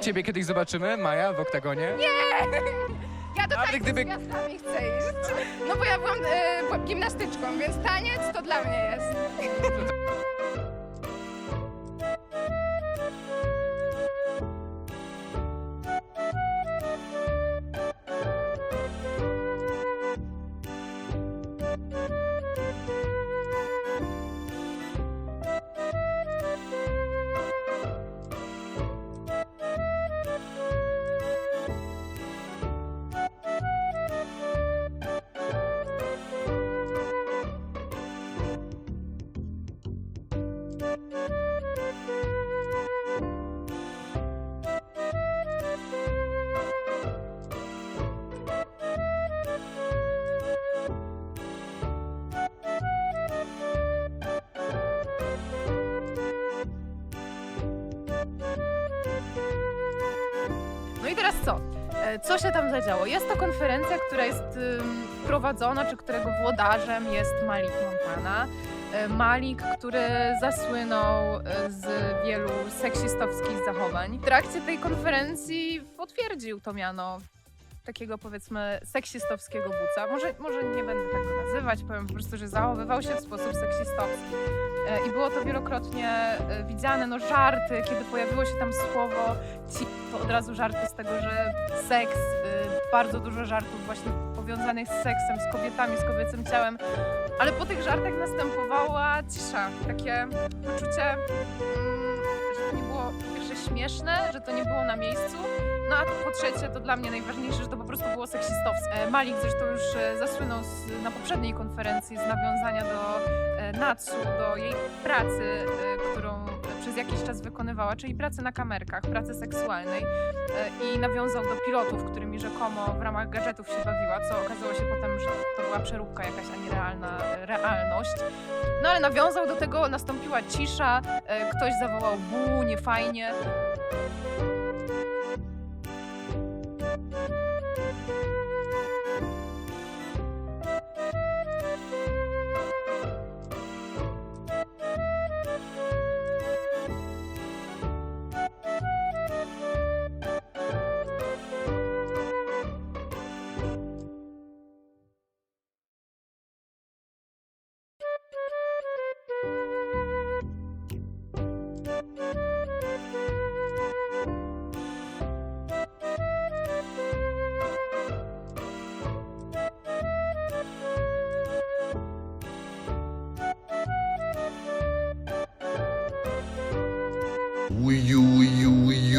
Ciebie kiedyś zobaczymy, Maja, w oktagonie? Ja do tańca gdyby- z gwiazdami chcę iść. No bo ja byłam e, byłam gimnastyczką, więc taniec to dla mnie jest. No i teraz co? E, Co się tam zadziało? Jest to konferencja, która jest prowadzona, czy którego włodarzem jest Malik Montana. E, Malik, który zasłynął e, z wielu seksistowskich zachowań. W trakcie tej konferencji potwierdził to miano takiego powiedzmy seksistowskiego buca. Może, może nie będę tak go nazywać, powiem po prostu, że zachowywał się w sposób seksistowski. E, I było to wielokrotnie e, widziane, no żarty, kiedy pojawiło się tam słowo ci, to od razu żarty z tego, że seks, y, bardzo dużo żartów właśnie powiązanych z seksem, z kobietami, z kobiecym ciałem, ale po tych żartach następowała cisza, takie poczucie, mm, że to nie było śmieszne, że to nie było na miejscu, no a po trzecie, to dla mnie najważniejsze, że to po prostu było seksistowskie. E, Malik zresztą już e, zasłynął z, na poprzedniej konferencji z nawiązania do e, Natsu, do jej pracy, którą przez jakiś czas wykonywała, czyli pracy na kamerkach, pracy seksualnej e, i nawiązał do pilotów, którymi rzekomo w ramach gadżetów się bawiła, co okazało się potem, że to była przeróbka jakaś, a nie realna realność. No ale nawiązał do tego, nastąpiła cisza, e, ktoś zawołał bu, Woo! you, will you, you?